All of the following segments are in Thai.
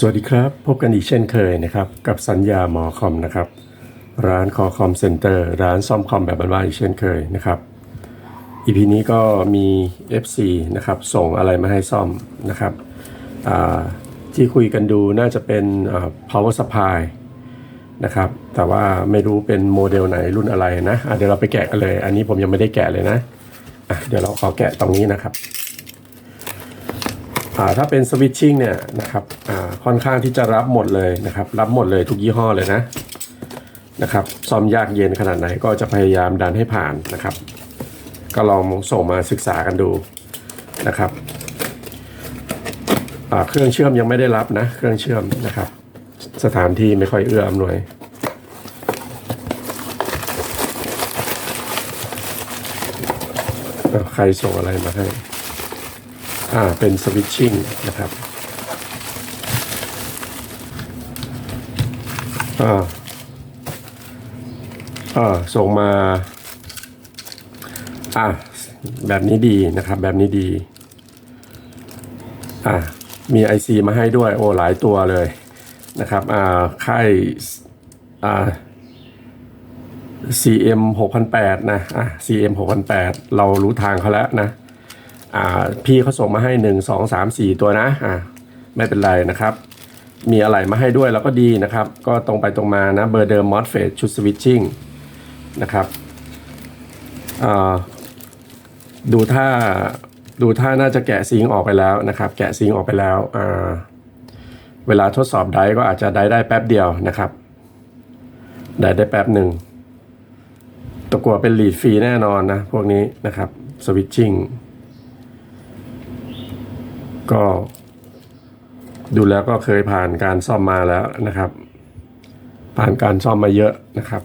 สวัสดีครับ พบกันอีกเช่นเคยนะครับ กับสัญญาหมอคอมนะครับ ร้านคอคอมเซ็นเตอร์ ร้านซ่อมคอมแบบบ้านๆอีกเช่นเคยนะครับ EP นี้ก็มี FC นะครับส่งอะไรมาให้ซ่อมนะครับที่คุยกันดูน่าจะเป็น power supply นะครับแต่ว่าไม่รู้เป็นโมเดลไหนรุ่นอะไรนะะเดี๋ยวเราไปแกะกันเลย อันนี้ผมยังไม่ได้แกะเลยนะะเดี๋ยวเราขอแกะตรงนี้นะครับ ถ้าเป็นสวิตชิ่งเนี่ยนะครับอ่าค่อนข้างที่จะรับหมดเลยนะครับ รับหมดเลยทุกยี่ห้อเลยนะนะครับซ่อมยากเย็นขนาดไหนก็จะพยายามดันให้ผ่านนะครับ ก็ลองส่งมาศึกษากันดูนะครับเครื่องเชื่อมยังไม่ได้รับนะ เครื่องเชื่อมนะครับ สถานที่ไม่ค่อยเอื้ออำนวยใครส่งอะไรมาให้ อ่าเป็นสวิตชิ่งนะครับอ่าอ่าส่งมาอ่าแบบนี้ดีนะครับ แบบนี้ดีอ่ามี IC มาให้ด้วย โอ้หลายตัวเลยนะครับอ่าค่ายอ่า CM 6 0 0นะอะ CM 6 0 0เรารู้ทางเขาแล้วนะ อ่าพี่เขาส่งมาให้หนึ่งสองสามสี่ตัวนะอ่าไม่เป็นไรนะครับ มีอะไรมาให้ด้วยแล้วก็ดีนะครับ ก็ตรงไปตรงมานะเบอร์เดิมมอสเฟสชุดสวิตชิ่งนะครับอ่าดูท่าดูท่าน่าจะแกะซิงค์ออกไปแล้วนะครับ แกะซิงค์ออกไปแล้วอ่าเวลาทดสอบได้ก็อาจจะได้ได้แป๊บเดียวนะครับ ได้ได้แป๊บหนึ่งตะกัวเป็นหลีดฟรีแน่นอนนะพวกนี้นะครับสวิตชิ่ง ก็ดูแล้วก็เคยผ่านการซ่อมมาแล้วนะครับ ผ่านการซ่อมมาเยอะนะครับ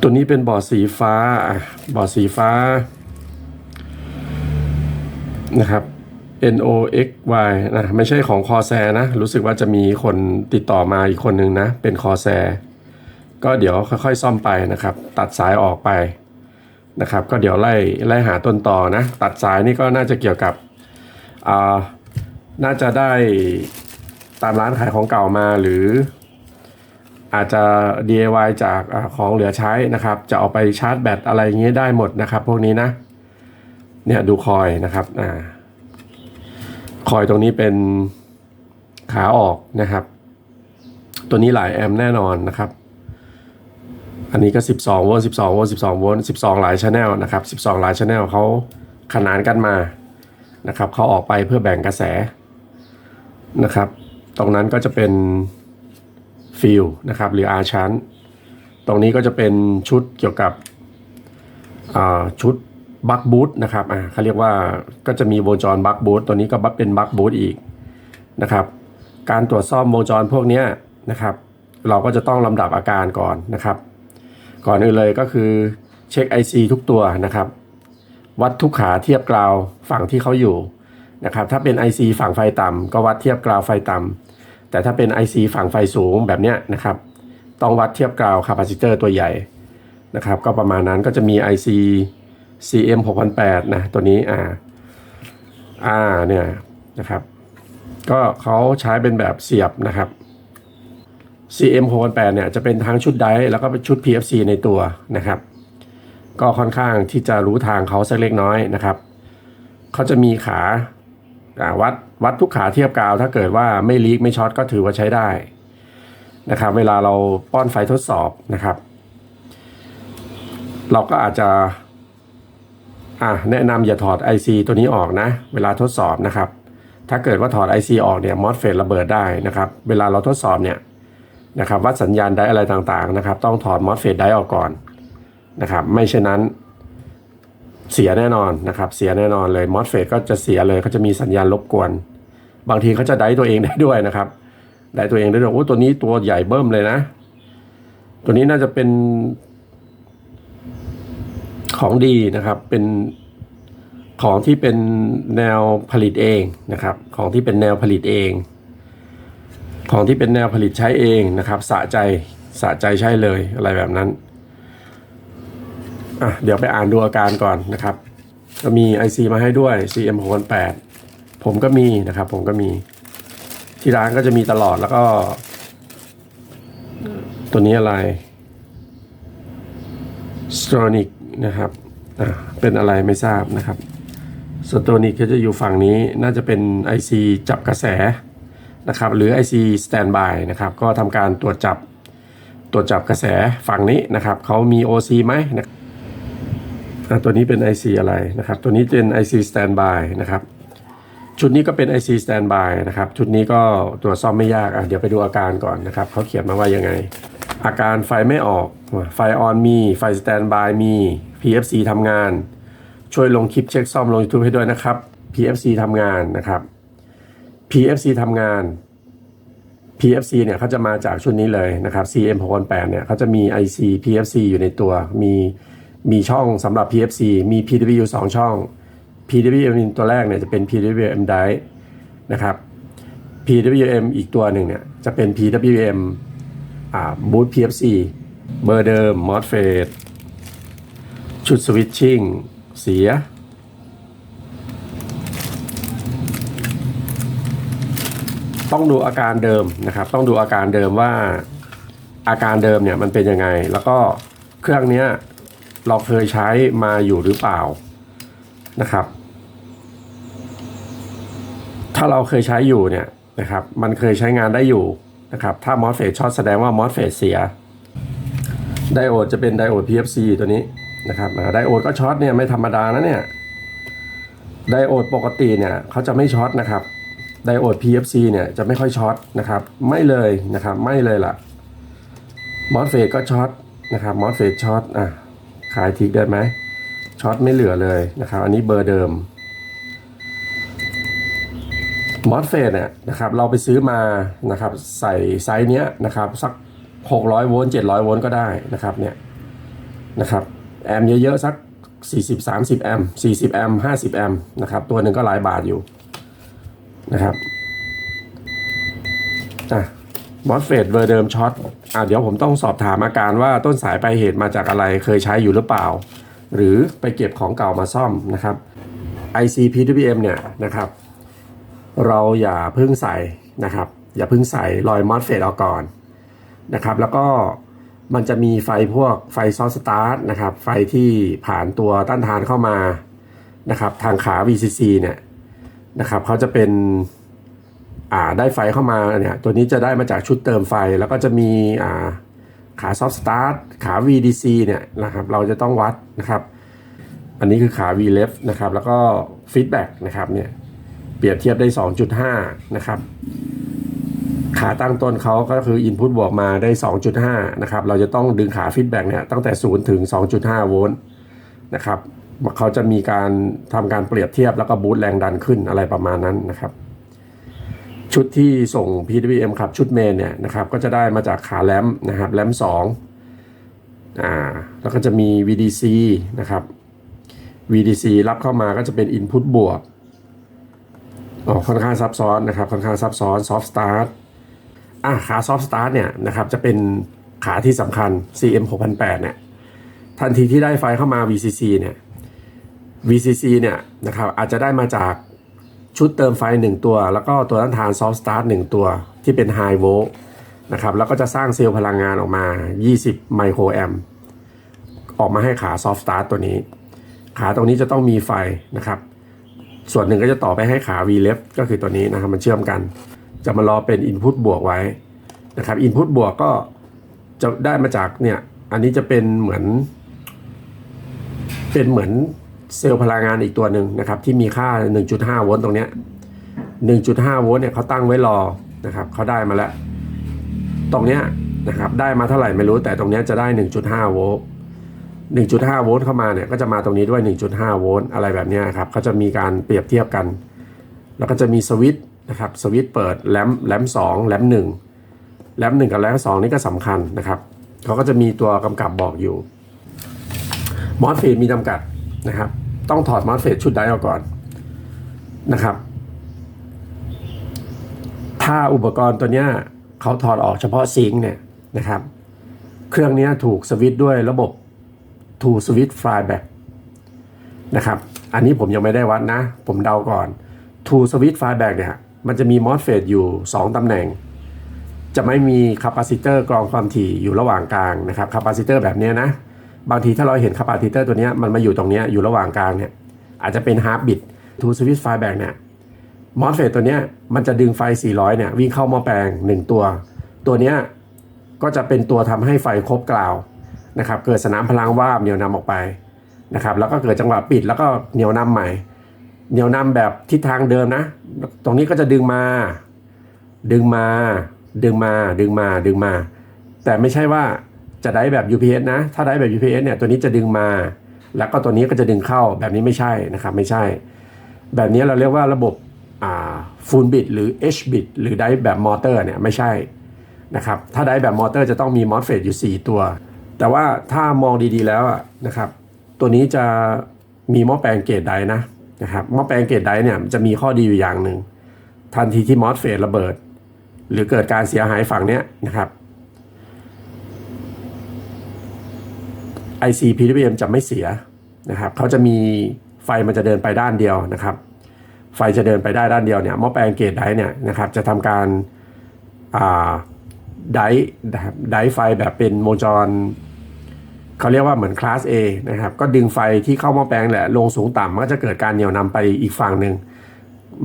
ตัวนี้เป็นบอร์ดสีฟ้าอะบอร์ดสีฟ้านะครับ N O X Y นะ ไม่ใช่ของคอแซนะ รู้สึกว่าจะมีคนติดต่อมาอีกคนนึงนะ เป็นคอแซ ก็เดี๋ยวค่อยๆซ่อมไปนะครับ ตัดสายออกไปนะครับ ก็เดี๋ยวไล่ไล่หาต้นต่อนะ ตัดสายนี่ก็น่าจะเกี่ยวกับ น่าจะได้ตามร้านขายของเก่ามาหรือ อาจจะ DIY จากอของเหลือใช้นะครับ จะเอาไปชาร์จแบตอะไรอย่างเงี้ยได้หมดนะครับ พวกนี้นะเนี่ยดูคอยนะครับอ่าคอยตรงนี้เป็นขาออกนะครับ ตัวนี้หลายแอมป์แน่นอนนะครับ อันนี้ก็ 12 โวลต์ 12 โวลต์ 12 โวลต์ 12 หลายชแนลนะครับ 12 หลายชแนลเขาขนานกันมา นะครับเขาออกไปเพื่อแบ่งกระแสนะครับ ตรงนั้นก็จะเป็นฟิลนะครับหรืออาชั้น ตรงนี้ก็จะเป็นชุดเกี่ยวกับชุดบัคบูทนะครับอ่าเขาเรียกว่าก็จะมีวงจรบัคบูทตัวนี้ก็เป็นบัคบูทอีกนะครับ การตรวจซ่อมวงจรพวกนี้นะครับ เราก็จะต้องลำดับอาการก่อนนะครับ ก่อนอื่นเลยก็คือเช็ค IC ทุกตัวนะครับ วัดทุกขาเทียบกราวฝั่งที่เขาอยู่นะครับถ้าเป็น IC ฝั่งไฟต่ำก็วัดเทียบกราวไฟต่ำแต่ถ้าเป็น IC ฝั่งไฟสูงแบบเนี้ยนะครับต้องวัดเทียบกราวคาปาซิเตอร์ตัวใหญ่นะครับก็ประมาณนั้นก็จะมี IC CM 6008นะตัวนี้อ่าอ่าเนี่ยนะครับก็เขาใช้เป็นแบบเสียบนะครับ CM 6 0 8เนี่ยจะเป็นทั้งชุดไดแล้วก็เป็นชุด PFC ในตัวนะครับ ก็ค่อนข้างที่จะรู้ทางเขาสักเล็กน้อยนะครับเขาจะมีขาวัดวัดทุกขาเทียบกาว ถ้าเกิดว่าไม่ลีกไม่ช็อตก็ถือว่าใช้ได้นะครับ เวลาเราป้อนไฟทดสอบนะครับ เราก็อาจจะอะแนะนำอย่าถอด IC ตัวนี้ออกนะ เวลาทดสอบนะครับ ถ้าเกิดว่าถอด IC ออกเนี่ยมอสเฟตระเบิดได้นะครับ เวลาเราทดสอบเนี่ยนะครับวัดสัญญาณไดอะไรต่างๆนะครับ ต้องถอดมอสเฟตไดออกก่อน นะครับ ไม่เช่นนั้นเสียแน่นอนนะครับ เสียแน่นอนเลยมอสเฟตก็จะเสียเลยเขาจะมีสัญญาณรบกวน บางทีเขาจะได้ตัวเองได้ด้วยนะครับได้ตัวเองได้ด้วยโอ้ตัวนี้ตัวใหญ่เบิ้มเลยนะ ตัวนี้น่าจะเป็นของดีนะครับเป็นของที่เป็นแนวผลิตเองนะครับ ของที่เป็นแนวผลิตเอง ของที่เป็นแนวผลิตใช้เองนะครับ สะใจสะใจใช้เลยอะไรแบบนั้น อะเดี๋ยวไปอ่านดูอาการก่อนนะครับ ก็มี IC มาให้ด้วย CM 6 8 ผมก็มีนะครับ ผมก็มีที่ร้านก็จะมีตลอดแล้วก็ ตัวนี้อะไร s t r o n i c นะครับอ่าเป็นอะไรไม่ทราบนะครับ s t r o n i c ก็จะอยู่ฝั่งนี้น่าจะเป็น IC จับกระแสนะครับ หรือ IC standby นะครับ ก็ทำการตรวจจับตรวจจับกระแสฝั่งนี้นะครับเขามี OC ไหมนะอะ ตัวนี้เป็น IC อะไรนะครับ ตัวนี้เป็น IC standby นะครับ ชุดนี้ก็เป็น IC standby นะครับ ชุดนี้ก็ตรวจซ่อมไม่ยากอะเดี๋ยวไปดูอาการก่อนนะครับเขาเขียนมาว่ายังไง อาการไฟไม่ออก ไฟออนมี ไฟ standby มี PFC ทำงาน ช่วยลงคลิปเช็คซ่อมลง YouTube ให้ด้วยนะครับ PFC ทำงานนะครับ PFC ทำงาน PFC เนี่ยเขาจะมาจากชุดนี้เลยนะครับ CM 6 8เนี่ยเขาจะมี IC PFC อยู่ในตัวมี มีช่องสำหรับ PFC มี PWM 2ช่อง PWM ตัวแรกเนี่ยจะเป็น PWM drive นะครับ PWM อีกตัวหนึ่งเนี่ยจะเป็น PWM อ่า boot PFC เบอร์เดิม MOSFET ชุดสวิตชิ่งเสีย ต้องดูอาการเดิมนะครับ ต้องดูอาการเดิมว่าอาการเดิมเนี่ยมันเป็นยังไง แล้วก็เครื่องเนี้ย เราเคยใช้มาอยู่หรือเปล่านะครับ ถ้าเราเคยใช้อยู่เนี่ยนะครับ มันเคยใช้งานได้อยู่นะครับ ถ้ามอสเฟตช็อตแสดงว่ามอสเฟตเสีย ไดโอดจะเป็นไดโอด PFC ตัวนี้นะครับไดโอดก็ช็อตเนี่ยไม่ธรรมดานะเนี่ย ไดโอดปกติเนี่ยเขาจะไม่ช็อตนะครับ ไดโอด PFC เนี่ยจะไม่ค่อยช็อตนะครับ ไม่เลยนะครับ ไม่เลยล่ะ มอสเฟตก็ช็อตนะครับ มอสเฟตช็อตอะ ขายทิกได้ไหมช็อตไม่เหลือเลยนะครับ อันนี้เบอร์เดิมมอสเฟตเนี่ยนะครับเราไปซื้อมานะครับใส่ไซส์เนี้ยนะครับสัก 600 โวลต์700 โวลต์ก็ได้นะครับเนี่ยนะครับแอมป์เยอะๆสัก 40 30 แอมป์40 แอมป์50 แอมป์นะครับตัวหนึ่งก็หลายบาทอยู่นะครับอะมอสเฟตเบอร์เดิมช็อต อะเดี๋ยวผมต้องสอบถามอาการว่าต้นสายปลายเหตุมาจากอะไรเคยใช้อยู่หรือเปล่า หรือไปเก็บของเก่ามาซ่อมนะครับ IC PWM เนี่ยนะครับ เราอย่าเพิ่งใส่นะครับ อย่าเพิ่งใส่รอยมอสเฟตออกก่อนนะครับแล้วก็มันจะมีไฟพวกไฟซอสสตาร์ทนะครับ ไฟที่ผ่านตัวต้านทานเข้ามานะครับ ทางขา VCC เนี่ยนะครับเขาจะเป็น อ่าได้ไฟเข้ามาเนี่ยตัวนี้จะได้มาจากชุดเติมไฟแล้วก็จะมีอ่าขาซอฟต์สตาร์ทขา VDC เนี่ยนะครับเราจะต้องวัดนะครับ อันนี้คือขา V left นะครับแล้วก็ฟีดแบ็กนะครับเนี่ยเปรียบเทียบได้ 2.5 นะครับ ขาตั้งต้นเขาก็คือ Input บวกมาได้ 2.5 นะครับ เราจะต้องดึงขาฟีดแบ็กเนี่ยตั้งแต่ 0 ถึง 2.5 โวลต์นะครับเขาจะมีการทำการเปรียบเทียบแล้วก็บูตแรงดันขึ้นอะไรประมาณนั้นนะครับ ชุดที่ส่ง PWM ครับชุดเมนเนี่ยนะครับก็จะได้มาจากขาแรมนะครับแรม2อ่าแล้วก็จะมี VDC นะครับ VDC รับเข้ามาก็จะเป็น Input บวกอ๋อค่อนข้างซับซ้อนนะครับค่อนข้างซับซ้อน soft start อะขา soft start เนี่ยนะครับจะเป็นขาที่สำคัญ CM 6 0 0เนี่ยทันทีที่ได้ไฟเข้ามา VCC เนี่ย VCC เนี่ยนะครับอาจจะได้มาจาก ชุดเติมไฟ 1 ตัว แล้วก็ตัวต้านทาน soft start 1ตัวที่เป็น high volt นะครับแล้วก็จะสร้างเซลล์พลังงานออกมา 20 ไมโครแอมออกมาให้ขา soft start ตัวนี้ ขาตรงนี้จะต้องมีไฟนะครับ ส่วนหนึ่งก็จะต่อไปให้ขา V left ก็คือตัวนี้นะครับมันเชื่อมกัน จะมารอเป็น Input บวกไว้นะครับ Input บวกก็จะได้มาจากเนี่ยอันนี้จะเป็นเหมือน เป็นเหมือน เซลล์พลังงานอีกตัวหนึ่งนะครับที่มีค่า 1.5 โวลต์ตรงเนี้ย 1.5 โวลต์เนี่ยเขาตั้งไว้รอนะครับเขาได้มาแล้ว ตรงเนี้ยนะครับได้มาเท่าไหร่ไม่รู้แต่ตรงเนี้ยจะได้ 1.5 โวลต์1.5 โวลต์เข้ามาเนี่ยก็จะมาตรงนี้ด้วย 1.5 โวลต์อะไรแบบนี้ครับเขาจะมีการเปรียบเทียบกัน แล้วก็จะมีสวิตช์นะครับสวิตช์เปิดแลมแลมสองแลมหนึ่งแลมหนึ่งกับแลมสองนี่ก็สำคัญนะครับเขาก็จะมีตัวกำกับบอกอยู่มอสเฟตมีจำกัด นะครับ ต้องถอดมอสเฟตชุดไดออกก่อนนะครับ ถ้าอุปกรณ์ตัวเนี้ยเขาถอดออกเฉพาะซิงค์เนี่ยนะครับ เครื่องนี้ถูกสวิตด้วยระบบ to switch flyback นะครับ อันนี้ผมยังไม่ได้วัดนะ ผมเดาก่อน to switch flyback เนี่ยมันจะมี MOSFET อยู่ 2 ตำแหน่ง จะไม่มีคาปาซิเตอร์กรองความถี่อยู่ระหว่างกลางนะครับคาปาซิเตอร์แบบนี้นะ บางทีถ้าเราเห็นคาปาซิเตอร์ตัวนี้มันมาอยู่ตรงนี้อยู่ระหว่างกลางเนี่ยอาจจะเป็นฮาร์บิตทูสวิตไฟแบงเนี่ยมอสเฟตตัวนี้มันจะดึงไฟ 400 เนี่ยวิ่งเข้าหม้อแปลง 1 ตัว ตัวนี้ก็จะเป็นตัวทำให้ไฟครบกล่าวนะครับเกิดสนามพลังว่ามเหนียวนำออกไปนะครับแล้วก็เกิดจังหวะปิดแล้วก็เหนียวนำใหม่ เหนียวนำแบบทิศทางเดิมนะ ตรงนี้ก็จะดึงมา ดึงมา ดึงมา ดึงมา ดึงมา แต่ไม่ใช่ว่า จะได้แบบ UPS นะ ถ้าได้แบบ UPS เนี่ยตัวนี้จะดึงมา แล้วก็ตัวนี้ก็จะดึงเข้าแบบนี้ไม่ใช่นะครับไม่ใช่ แบบนี้เราเรียกว่าระบบฟูลบิตหรือ H บิตหรือได้แบบมอเตอร์เนี่ยไม่ใช่นะครับถ้าได้แบบมอเตอร์จะต้องมีมอสเฟตอยู่ 4 ตัว แต่ว่าถ้ามองดีๆแล้วนะครับตัวนี้จะมีหม้อแปลงเกรดไดนะนะครับหม้อแปลงเกรดไดเนี่ยจะมีข้อดีอยู่อย่างหนึ่งทันทีที่มอสเฟตระเบิด หรือเกิดการเสียหายฝั่งเนี้ยนะครับ IC PWM จะไม่เสียนะครับเขาจะมีไฟมันจะเดินไปด้านเดียวนะครับ ไฟจะเดินไปได้ด้านเดียวเนี่ยหม้อแปลงเกรดไดเนี่ยนะครับจะทำการอ่าไดไดไฟแบบเป็นโมจรเขาเรียกว่าเหมือนคลาส A นะครับก็ดึงไฟที่เข้าหม้อแปลงแหละลงสูงต่ำมันก็จะเกิดการเหนี่ยวนำไปอีกฝั่งหนึ่ง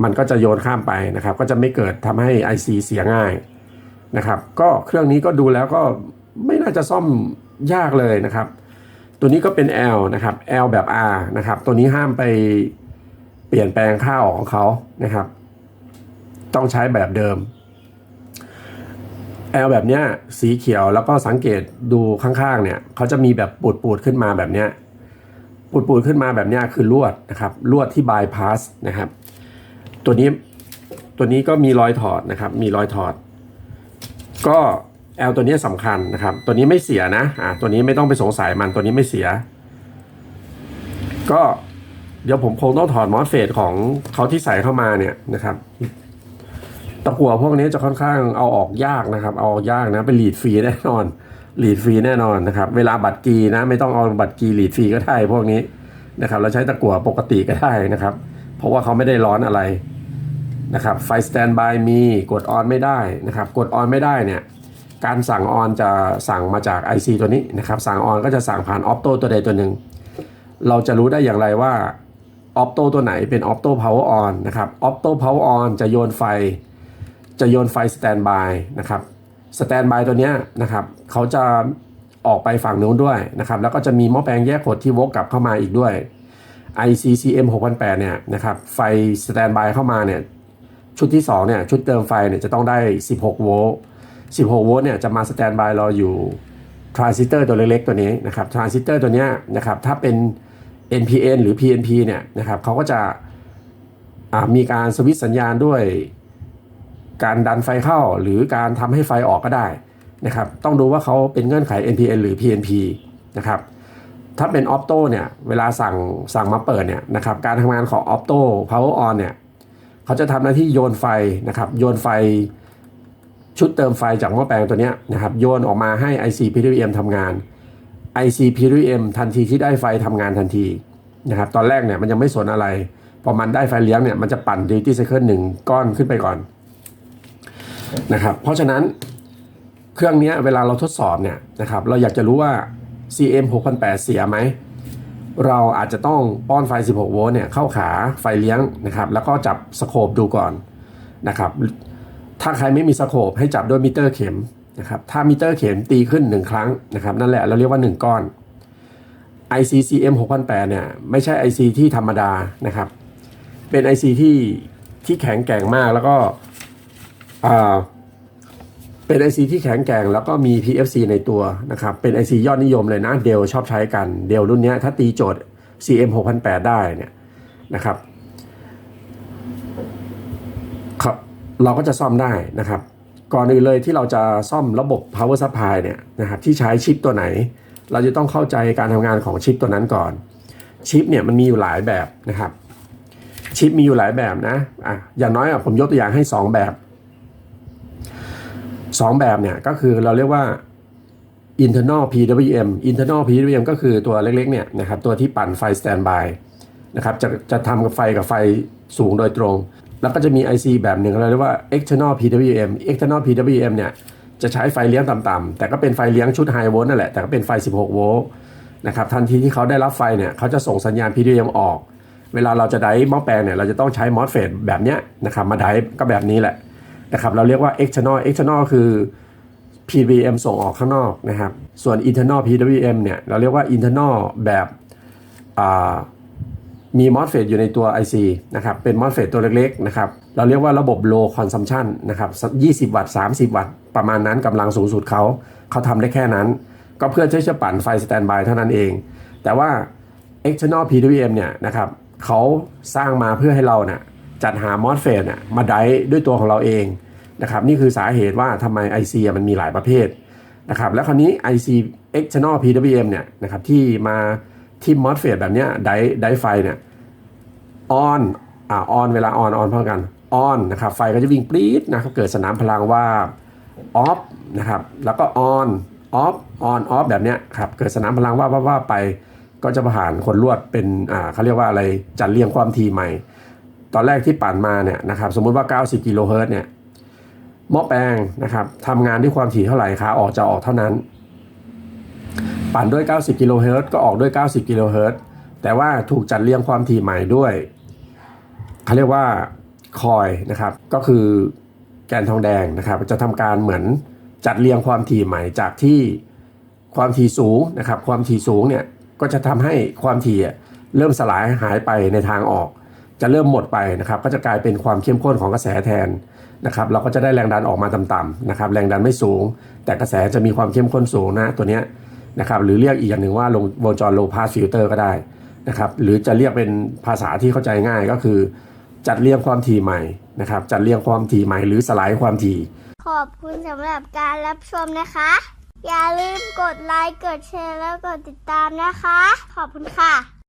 มันก็จะโยนข้ามไปนะครับ ก็จะไม่เกิดทำให้ IC เสียง่ายนะครับ ก็เครื่องนี้ก็ดูแล้วก็ไม่น่าจะซ่อมยากเลยนะครับ ตัวนี้ก็เป็น L นะครับ L แบบ R นะครับ ตัวนี้ห้ามไปเปลี่ยนแปลงค่าออกของเขานะครับ ต้องใช้แบบเดิมแอลแบบเนี้ยสีเขียวแล้วก็สังเกตดูข้างๆเนี่ยเขาจะมีแบบปูดปูดๆขึ้นมาแบบเนี้ยปูดปูดๆขึ้นมาแบบเนี้ยคือลวดนะครับลวดที่บายพาสนะครับ ตัวนี้ตัวนี้ก็มีรอยถอดนะครับ มีรอยถอด ก็ แอลตัวนี้สำคัญนะครับ ตัวนี้ไม่เสียนะอ่าตัวนี้ไม่ต้องไปสงสัยมันตัวนี้ไม่เสีย ก็เดี๋ยวผมคงต้องถอดมอสเฟตของเขาที่ใส่เข้ามาเนี่ยนะครับ ตะกั่วพวกนี้จะค่อนข้างเอาออกยากนะครับ เอาออกยากนะเป็นหลีดฟรีแน่นอนหลีดฟรีแน่นอนนะครับ เวลาบัตรกีนะ ไม่ต้องเอาบัตรกีหลีดฟรีก็ได้พวกนี้นะครับ เราใช้ตะกั่วปกติก็ได้นะครับ เพราะว่าเขาไม่ได้ร้อนอะไรนะครับ ไฟสแตนบายมีกดออนไม่ได้นะครับ กดออนไม่ได้เนี่ย การสั่งออนจะสั่งมาจาก IC ตัวนี้นะครับ สั่งออนก็จะสั่งผ่านออ t โตตัวใดตัวหนึ่ง เราจะรู้ได้อย่างไรว่าออ t โตตัวไหนเป็นออ t โตพาวเวอร์ออนนะครับออ t โตพาวเวอร์ออนจะโยนไฟ จะโยนไฟสแตนบายนะครับสแตนบายตัวเนี้ยนะครับเขาจะออกไปฝั่งนู้นด้วยนะครับ แล้วก็จะมีหม้อแปลงแยกขดที่วกกลับเข้ามาอีกด้วย ICCM 6008เนี่ยนะครับไฟสแตนบายเข้ามาเนี่ยชุดที่2เนี่ยชุดเติมไฟเนี่ยจะต้องได้ 16 โวลต์ 16 โวลต์เนี่ยจะมาสแตนบายรออยู่ทรานซิสเตอร์ตัวเล็กๆตัวนี้นะครับทรานซิสเตอร์ตัวเนี้ยนะครับถ้าเป็น NPN หรือ PNP เนี่ยนะครับเขาก็จะมีการสวิตช์สัญญาณด้วยการดันไฟเข้าหรือการทำให้ไฟออกก็ได้นะครับต้องดูว่าเขาเป็นเงื่อนไข NPN หรือ PNP นะครับถ้าเป็น Opto เนี่ยเวลาสั่งสั่งมาเปิดเนี่ยนะครับการทำงานของ Opto Power On เนี่ยเขาจะทำหน้าที่โยนไฟนะครับโยนไฟ ชุดเติมไฟจากหม้อแปลงตัวนี้นะครับโยนออกมาให้ IC PWM ทำงาน IC PWM ทันทีที่ได้ไฟทำงานทันทีนะครับตอนแรกเนี่ยมันยังไม่สนอะไร พอมันได้ไฟเลี้ยงเนี่ยมันจะปั่น duty cycle หนึ่งก้อนขึ้นไปก่อนนะครับเพราะฉะนั้นเครื่องนี้เวลาเราทดสอบเนี่ยนะครับเราอยากจะรู้ว่า CM 6008เสียไหม เราอาจจะต้องป้อนไฟ 16 โวลต์เนี่ยเข้าขาไฟเลี้ยงนะครับแล้วก็จับสโคปดูก่อนนะครับ ถ้าใครไม่มีสโคปให้จับด้วยมิเตอร์เข็มนะครับถ้ามิเตอร์เข็มตีขึ้น 1 ครั้งนะครับนั่นแหละเราเรียกว่า 1 ก้อน ICCM 6008เนี่ยไม่ใช่ IC ที่ธรรมดานะครับ เป็น IC ที่ที่แข็งแกร่งมากแล้วก็อ่าเป็น IC ที่แข็งแกร่งแล้วก็มี PFC ในตัวนะครับเป็น IC ยอดนิยมเลยนะเดลชอบใช้กันเดลรุ่นเนี้ยถ้าตีโจทย์ CM 6008ได้เนี่ยนะครับครับ เราก็จะซ่อมได้นะครับ ก่อนอื่นเลยที่เราจะซ่อมระบบ power supply เนี่ยนะครับที่ใช้ชิปตัวไหน เราจะต้องเข้าใจการทำงานของชิปตัวนั้นก่อนชิปเนี่ยมันมีอยู่หลายแบบนะครับ ชิปมีอยู่หลายแบบนะอะอย่างน้อยอะผมยกตัวอย่างให้ 2 แบบสองแบบเนี่ยก็คือเราเรียกว่า internal PWM internal PWM ก็คือตัวเล็กๆเนี่ยนะครับตัวที่ปั่นไฟ standby นะครับจะจะทำกับไฟกับไฟสูงโดยตรง แล้วก็จะมี IC แบบหนึ่งเราเรียกว่า external PWM external PWM เนี่ยจะใช้ไฟเลี้ยงต่ำๆแต่ก็เป็นไฟเลี้ยงชุด high volt นั่นแหละแต่ก็เป็นไฟ 16 โวลต์นะครับทันทีที่เขาได้รับไฟเนี่ยเขาจะส่งสัญญาณ PWM ออก เวลาเราจะไดหม้อแปลงเนี่ยเราจะต้องใช้ MOSFET แบบเนี้ยนะครับมาไดก็แบบนี้แหละนะครับเราเรียกว่า external external คือ PWM ส่งออกข้างนอกนะครับส่วน internal PWM เนี่ยเราเรียกว่า internal แบบอ่า มี MOSFET อยู่ในตัว IC นะครับ เป็น MOSFET ตัวเล็กๆนะครับ เราเรียกว่าระบบ low consumption นะครับ 20 วัตต์ 30 วัตต์ ประมาณนั้นกำลังสูงสุดเขา เขาทำได้แค่นั้น ก็เพื่อที่จะปั่นไฟ standby เท่านั้นเอง แต่ว่า external PWM เนี่ยนะครับเขาสร้างมาเพื่อให้เราเนี่ยจัดหา MOSFET เนี่ยมาได้ด้วยตัวของเราเองนะครับ นี่คือสาเหตุว่าทำไม IC อะมันมีหลายประเภทนะครับ แล้วคราวนี้ IC external PWM เนี่ยนะครับที่มา ที่ MOSFET แบบเนี้ยไดไดไฟเนี่ย on อ่า on เวลา on on พร้อมกัน on นนะครับไฟก็จะวิ่งปรี๊ดนะครับเกิดสนามพลังว่า off นะครับแล้วก็ on off on off แบบเนี้ยครับเกิดสนามพลังว่าว่าว่าไปก็จะผ่านคนลวดเป็นอ่าเขาเรียกว่าอะไรจัดเรียงความถี่ใหม่ ตอนแรกที่ปั่นมาเนี่ยนะครับสมมุติว่า 90 กิโลเฮิรตซ์เนี่ยหม้อแปลงนะครับทำงานด้วยความถี่เท่าไหร่ขาออกจะออกเท่านั้น ปั่นด้วย 90 กิโลเฮิรตซ์ก็ออกด้วย 90 กิโลเฮิรตซ์แต่ว่าถูกจัดเรียงความถี่ใหม่ด้วยเขาเรียกว่าคอยนะครับ ก็คือแกนทองแดงนะครับ จะทำการเหมือนจัดเรียงความถี่ใหม่จากที่ความถี่สูงนะครับ ความถี่สูงเนี่ยก็จะทำให้ความถี่เริ่มสลายหายไปในทางออก จะเริ่มหมดไปนะครับ ก็จะกลายเป็นความเข้มข้นของกระแสแทนนะครับ เราก็จะได้แรงดันออกมาต่ำๆนะครับ แรงดันไม่สูง แต่กระแสจะมีความเข้มข้นสูงนะตัวเนี้ย นะครับหรือเรียกอีกอย่างหนึ่งว่าวงจรโลพาสฟิลเตอร์ก็ได้นะครับหรือจะเรียกเป็นภาษาที่เข้าใจง่ายก็คือ จัดเรียงความถี่ใหม่นะครับจัดเรียงความถี่ใหม่หรือสลายความถี่ ขอบคุณสำหรับการรับชมนะคะ อย่าลืมกดไลค์กดแชร์แล้วกดติดตามนะคะ ขอบคุณค่ะ